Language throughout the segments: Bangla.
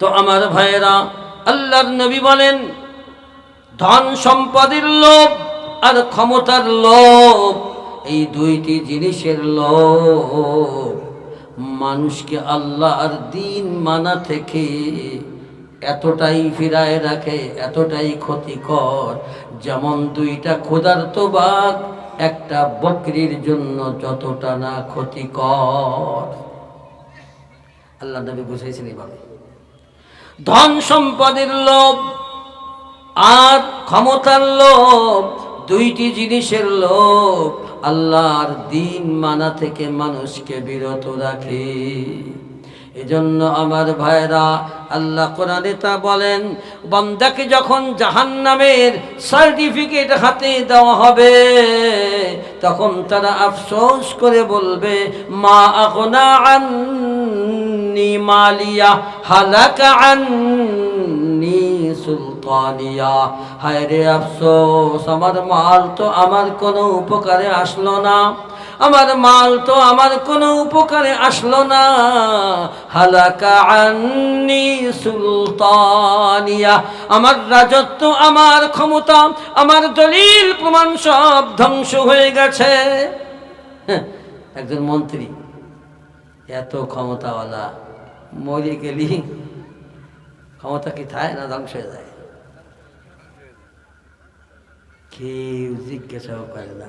তো আমার ভাইয়েরা, আল্লাহর নবী বলেন, ধন সম্পদের লোভ আর ক্ষমতার লোভ, এই দুইটি জিনিসের লোভ। মানুষকে আল্লাহর দিন মানা থেকে এতটাই ফিরায় রাখে, এতটাই ক্ষতিকর। যেমন দুইটা ক্ষুধার্ত বাঘ, একটা বকরির জন্য যতটা না ক্ষতিকর। আল্লাহ নবী বুঝাইছেন এইভাবে ধন সম্পদের লোভ আর ক্ষমতার লোভ, দুইটি জিনিসের লোভ, আল্লাহর দিন মানা থেকে মানুষকে বিরত রাখে। এজন্য আমার ভাইরা আল্লাহ কোরআনে তা বলেন, বন্দাকে যখন জাহান্নামের সার্টিফিকেট হাতে দেওয়া হবে, তখন তারা আফসোস করে বলবে, মা আগনা আন্নি মালিয়া, হালাকা আন্নি সুলতানিয়া। হায় রে আফসোস, আমার মাল তো আমার কোনো উপকারে আসলো না। আমার মাল তো আমার কোনো উপকারে আসলো না। হালাকা আন্নি সুলতানিয়া। আমার রাজত্ব আমার ক্ষমতা আমার দলিল প্রমাণ সব ধ্বংস হয়ে গেছে। হ্যাঁ, একজন মন্ত্রী এত ক্ষমতাওয়ালা মরে গেলি ক্ষমতা কি থায় না ধ্বংস হয়ে যায়? কেউ জিজ্ঞাসাও করে না।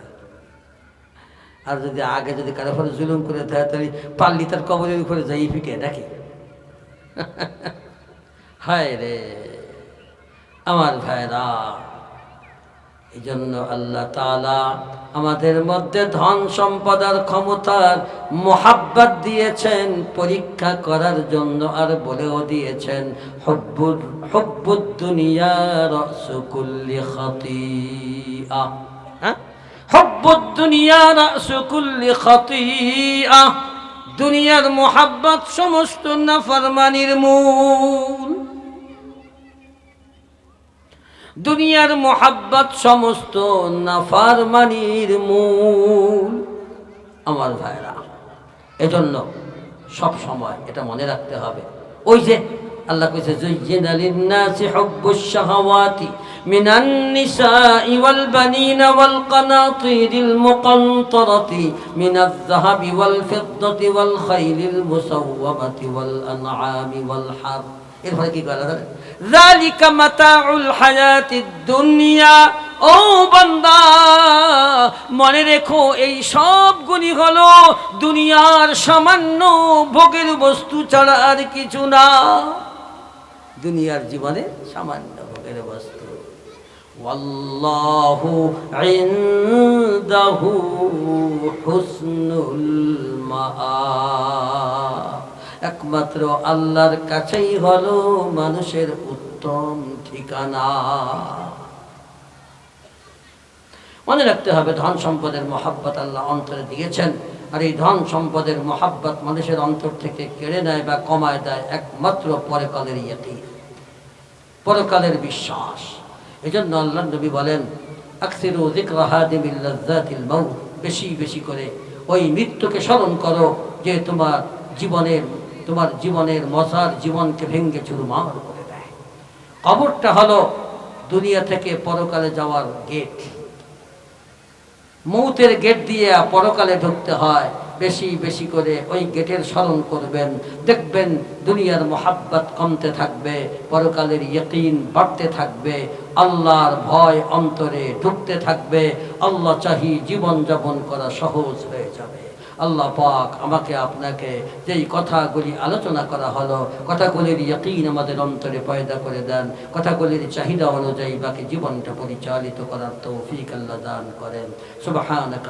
আর যদি আগে যদি কারও ফলে জুলুম করে দেয় তাহলে পাল্লি তার কবরের উপরে যাই ফিকে নাকি হায় রে। আমার ভাইরা এই জন্য আল্লাহ তালা আমাদের মধ্যে ধন সম্পদার ক্ষমতার মোহাব্বত দিয়েছেন, পরীক্ষা করার জন্য আর বলেও দিয়েছেন হব্বুর হব্বুদ দুনিয়া রসকুল্লি খাতিয়া হ্যাঁ? হব্বুদ দুনিয়া রসকুল্লি খাতিয়া দুনিয়ার মোহাব্বত সমস্ত নাফরমানির মূল। দুনিয়ার মোহাব্বত সমস্ত নাফারমানির মূল। আমার ভাইরা, এজন্য সব সময় এটা মনে রাখতে হবে। ওই যে আল্লাহ কইছে জুজ্জিনা লিন-নাসি হুব্বুশ শাহাওয়াতি মিনান নিসাই ওয়াল বানিনা ওয়াল কানাতিরিল মুকান্তারাতি মিনাজ যাহাবি ওয়াল ফিদ্দাতি ওয়াল খাইলিল মুসাওওয়ামাতি ওয়াল আনআমি ওয়াল হার এরপরে কি করা যাবে যালিকা মাতাউল হায়াতিদ দুনিয়া ও বান্দা, মনে রেখো, এই সব গুণই হলো দুনিয়ার সামান্য ভোগের বস্তু ছাড়া আর কিছু না। দুনিয়ার জীবনে সামান্য ভোগের বস্তু। একমাত্র আল্লাহর কাছেই হলো মানুষের উত্তম ঠিকানা। মনে রাখতে হবে, ধন সম্পদের মহাব্বত আল্লাহ অন্তরে দিয়েছেন। আর এই ধন সম্পদের মহাব্বত মানুষের অন্তর থেকে কেড়ে নেয় বা কমায় দেয় একমাত্র পরকালের ইয়তি পরকালের বিশ্বাস। এই জন্য আল্লাহ নবী বলেন বেশি বেশি করে ওই মৃত্যুকে স্মরণ করো যে তোমার জীবনের তোমার জীবনের মশার জীবনকে ভেঙ্গে চুরমার করে দেয়। কবরটা হলো দুনিয়া থেকে পরকালে যাওয়ার গেট। মৌতের গেট দিয়ে পরকালে ঢুকতে হয়। বেশি বেশি করে ওই গেটের স্মরণ করবেন। দেখবেন দুনিয়ার মোহাব্বত কমতে থাকবে, পরকালের ইয়কিন বাড়তে থাকবে। আল্লাহর ভয় অন্তরে ঢুকতে থাকবে। আল্লাহ চাহি জীবন যাপন করা সহজ হয়ে যাবে। আল্লাহ পাক আমাকে আপনাকে যেই কথাগুলি আলোচনা করা হলো, কথাগুলির ইয়কিন আমাদের অন্তরে পয়দা করে দেন। কথাগুলির চাহিদা অনুযায়ী বাকি জীবনটা পরিচালিত করার তৌফিক আল্লাহ দান করেন। সুবহানাক